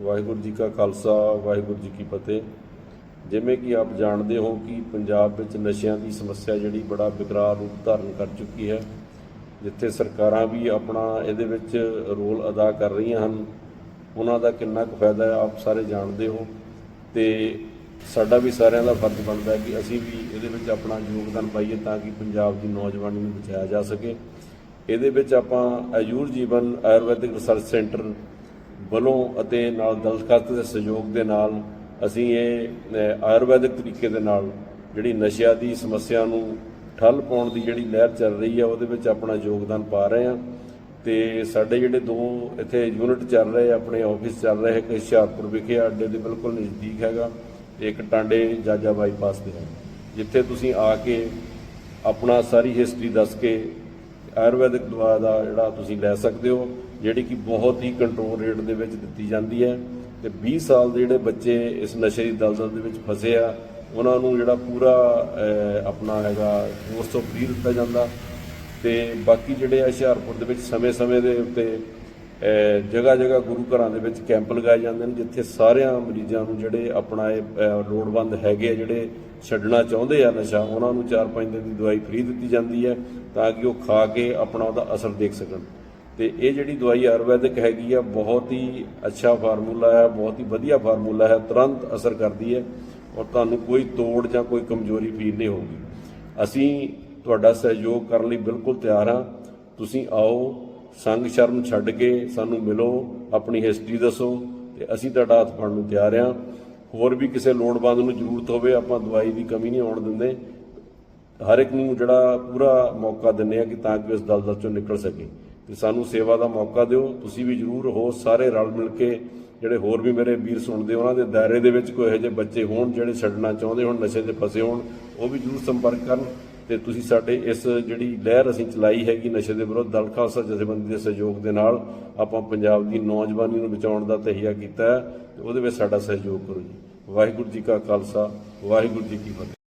ਵਾਹਿਗੁਰੂ ਜੀ ਕਾ ਖਾਲਸਾ, ਵਾਹਿਗੁਰੂ ਜੀ ਕੀ ਫਤਿਹ। ਜਿਵੇਂ ਕਿ ਆਪ ਜਾਣਦੇ ਹੋ ਕਿ ਪੰਜਾਬ ਵਿੱਚ ਨਸ਼ਿਆਂ ਦੀ ਸਮੱਸਿਆ ਜਿਹੜੀ ਬੜਾ ਵਿਕਰਾਲ ਰੂਪ ਧਾਰਨ ਕਰ ਚੁੱਕੀ ਹੈ, ਜਿੱਥੇ ਸਰਕਾਰਾਂ ਵੀ ਆਪਣਾ ਇਹਦੇ ਵਿੱਚ ਰੋਲ ਅਦਾ ਕਰ ਰਹੀਆਂ ਹਨ। ਉਹਨਾਂ ਦਾ ਕਿੰਨਾ ਕੁ ਫਾਇਦਾ ਹੈ, ਆਪ ਸਾਰੇ ਜਾਣਦੇ ਹੋ। ਤੇ ਸਾਡਾ ਵੀ ਸਾਰਿਆਂ ਦਾ ਫਰਜ਼ ਬਣਦਾ ਹੈ ਕਿ ਅਸੀਂ ਵੀ ਇਹਦੇ ਵਿੱਚ ਆਪਣਾ ਯੋਗਦਾਨ ਪਾਈਏ ਤਾਂ ਕਿ ਪੰਜਾਬ ਦੀ ਨੌਜਵਾਨੀ ਨੂੰ ਬਚਾਇਆ ਜਾ ਸਕੇ। ਇਹਦੇ ਵਿੱਚ ਆਪਾਂ ਆਯੂਰ ਜੀਵਨ ਆਯੁਰਵੈਦਿਕ ਰਿਸਰਚ ਸੈਂਟਰ ਵੱਲੋਂ ਅਤੇ ਨਾਲ ਦਲਖਤ ਦੇ ਸਹਿਯੋਗ ਦੇ ਨਾਲ ਅਸੀਂ ਇਹ ਆਯੁਰਵੈਦਿਕ ਤਰੀਕੇ ਦੇ ਨਾਲ ਜਿਹੜੀ ਨਸ਼ਿਆਂ ਦੀ ਸਮੱਸਿਆ ਨੂੰ ਠੱਲ ਪਾਉਣ ਦੀ ਜਿਹੜੀ ਲਹਿਰ ਚੱਲ ਰਹੀ ਹੈ ਉਹਦੇ ਵਿੱਚ ਆਪਣਾ ਯੋਗਦਾਨ ਪਾ ਰਹੇ ਹਾਂ। ਤੇ ਸਾਡੇ ਜਿਹੜੇ ਦੋ ਇੱਥੇ ਯੂਨਿਟ ਚੱਲ ਰਹੇ ਆਪਣੇ ਆਫਿਸ ਚੱਲ ਰਹੇ ਇੱਕ ਹੁਸ਼ਿਆਰਪੁਰ ਵਿਖੇ ਆ, ਅੱਡੇ ਦੇ ਬਿਲਕੁਲ ਨਜ਼ਦੀਕ ਹੈਗਾ ਤੇ ਇੱਕ ਟਾਂਡੇ ਜਾਜਾ ਬਾਈਪਾਸ ਤੇ ਹੈ ਜਿੱਥੇ ਤੁਸੀਂ ਆ ਕੇ ਆਪਣਾ ਸਾਰੀ ਹਿਸਟਰੀ ਦੱਸ ਕੇ ਆਯੁਰਵੈਦਿਕ ਦਵਾ ਦਾ ਜਿਹੜਾ ਤੁਸੀਂ ਲੈ ਸਕਦੇ ਹੋ, ਜਿਹੜੀ ਕਿ ਬਹੁਤ ਹੀ ਕੰਟਰੋਲ ਰੇਟ ਦੇ ਵਿੱਚ ਦਿੱਤੀ ਜਾਂਦੀ ਹੈ ਤੇ 20 ਸਾਲ ਦੇ ਜਿਹੜੇ ਬੱਚੇ ਇਸ ਨਸ਼ੇ ਦੀ ਦਲਦਲ ਦੇ ਵਿੱਚ ਫਸੇ ਆ, ਉਹਨਾਂ ਨੂੰ ਜਿਹੜਾ ਪੂਰਾ ਆਪਣਾ ਹੈਗਾ ਕੋਰਸ ਤੋਂ ਫ੍ਰੀ ਦਿੱਤਾ ਜਾਂਦਾ ਤੇ ਬਾਕੀ ਜਿਹੜੇ ਆ ਹੁਸ਼ਿਆਰਪੁਰ ਦੇ ਵਿੱਚ ਸਮੇਂ-ਸਮੇਂ ਦੇ ਉੱਤੇ ਜਗ੍ਹਾ ਜਗ੍ਹਾ ਗੁਰੂ ਘਰਾਂ ਦੇ ਵਿੱਚ ਕੈਂਪ ਲਗਾਏ ਜਾਂਦੇ ਨੇ, ਜਿੱਥੇ ਸਾਰਿਆਂ ਮਰੀਜ਼ਾਂ ਨੂੰ ਜਿਹੜੇ ਆਪਣਾ ਇਹ ਲੋੜਵੰਦ ਹੈਗੇ ਆ, ਜਿਹੜੇ ਛੱਡਣਾ ਚਾਹੁੰਦੇ ਆ ਨਸ਼ਾ, ਉਹਨਾਂ ਨੂੰ 4-5 ਦਿਨ ਦੀ ਦਵਾਈ ਫ੍ਰੀ ਦਿੱਤੀ ਜਾਂਦੀ ਹੈ ਤਾਂ ਕਿ ਉਹ ਖਾ ਕੇ ਆਪਣਾ ਉਹਦਾ ਅਸਰ ਦੇਖ ਸਕਣ। ਤੇ ਇਹ ਜਿਹੜੀ ਦਵਾਈ ਆਯੁਰਵੈਦਿਕ ਹੈਗੀ ਆ, ਬਹੁਤ ਹੀ ਅੱਛਾ ਫਾਰਮੂਲਾ ਹੈ, ਬਹੁਤ ਹੀ ਵਧੀਆ ਫਾਰਮੂਲਾ ਹੈ, ਤੁਰੰਤ ਅਸਰ ਕਰਦੀ ਹੈ ਔਰ ਤੁਹਾਨੂੰ ਕੋਈ ਤੋੜ ਜਾਂ ਕੋਈ ਕਮਜ਼ੋਰੀ ਫੀਲ ਨਹੀਂ ਹੋਊਗੀ। ਅਸੀਂ ਤੁਹਾਡਾ ਸਹਿਯੋਗ ਕਰਨ ਲਈ ਬਿਲਕੁਲ ਤਿਆਰ ਹਾਂ। ਤੁਸੀਂ ਆਓ ਸੰਗ ਸ਼ਰਮ ਛੱਡ ਕੇ ਸਾਨੂੰ ਮਿਲੋ, ਆਪਣੀ ਹਿਸਟਰੀ ਦੱਸੋ ਤੇ ਅਸੀਂ ਤੁਹਾਡਾ ਹੱਥ ਫੜਨ ਨੂੰ ਤਿਆਰ ਹਾਂ। ਹੋਰ ਵੀ ਕਿਸੇ ਲੋੜਵੰਦ ਨੂੰ ਜ਼ਰੂਰਤ ਹੋਵੇ, ਆਪਾਂ ਦਵਾਈ ਦੀ ਕਮੀ ਨਹੀਂ ਆਉਣ ਦਿੰਦੇ। ਹਰ ਇੱਕ ਨੂੰ ਜਿਹੜਾ ਪੂਰਾ ਮੌਕਾ ਦਿੰਦੇ ਆ ਕਿ ਤਾਂ ਕਿ ਇਸ ਦਲਦਲ ਚੋਂ ਨਿਕਲ ਸਕੇ। ਤੇ ਸਾਨੂੰ ਸੇਵਾ ਦਾ ਮੌਕਾ ਦਿਓ। ਤੁਸੀਂ ਵੀ ਜਰੂਰ ਹੋ, ਸਾਰੇ ਰਲ ਮਿਲ ਕੇ ਜਿਹੜੇ ਹੋਰ ਵੀ ਮੇਰੇ ਵੀਰ ਸੁਣਦੇ, ਉਹਨਾਂ ਦੇ ਦਾਇਰੇ ਦੇ ਵਿੱਚ ਕੋਈ ਇਹੋ ਜਿਹੇ ਬੱਚੇ ਹੋਣ ਜਿਹੜੇ ਛੱਡਣਾ ਚਾਹੁੰਦੇ ਹੋਣ, ਨਸ਼ੇ 'ਚ ਫਸੇ ਹੋਣ, ਉਹ ਵੀ ਜਰੂਰ ਸੰਪਰਕ ਕਰਨ। ਤੇ ਤੁਸੀਂ ਸਾਡੇ ਇਸ ਜਿਹੜੀ ਲਹਿਰ ਅਸੀਂ ਚਲਾਈ ਹੈਗੀ ਨਸ਼ੇ ਦੇ ਵਿਰੁੱਧ, ਦਲ ਖਾਲਸਾ ਜਥੇਬੰਦੀ ਦੇ ਸਹਿਯੋਗ ਦੇ ਨਾਲ ਆਪਾਂ ਪੰਜਾਬ ਦੀ ਨੌਜਵਾਨੀ ਨੂੰ ਬਚਾਉਣ ਦਾ ਤਹੀਆ ਕੀਤਾ ਹੈ ਤੇ ਉਹਦੇ ਵਿੱਚ ਸਾਡਾ ਸਹਿਯੋਗ ਕਰੋ ਜੀ। ਵਾਹਿਗੁਰੂ ਜੀ ਕਾ ਖਾਲਸਾ, ਵਾਹਿਗੁਰੂ ਜੀ ਕੀ ਫਤਿਹ।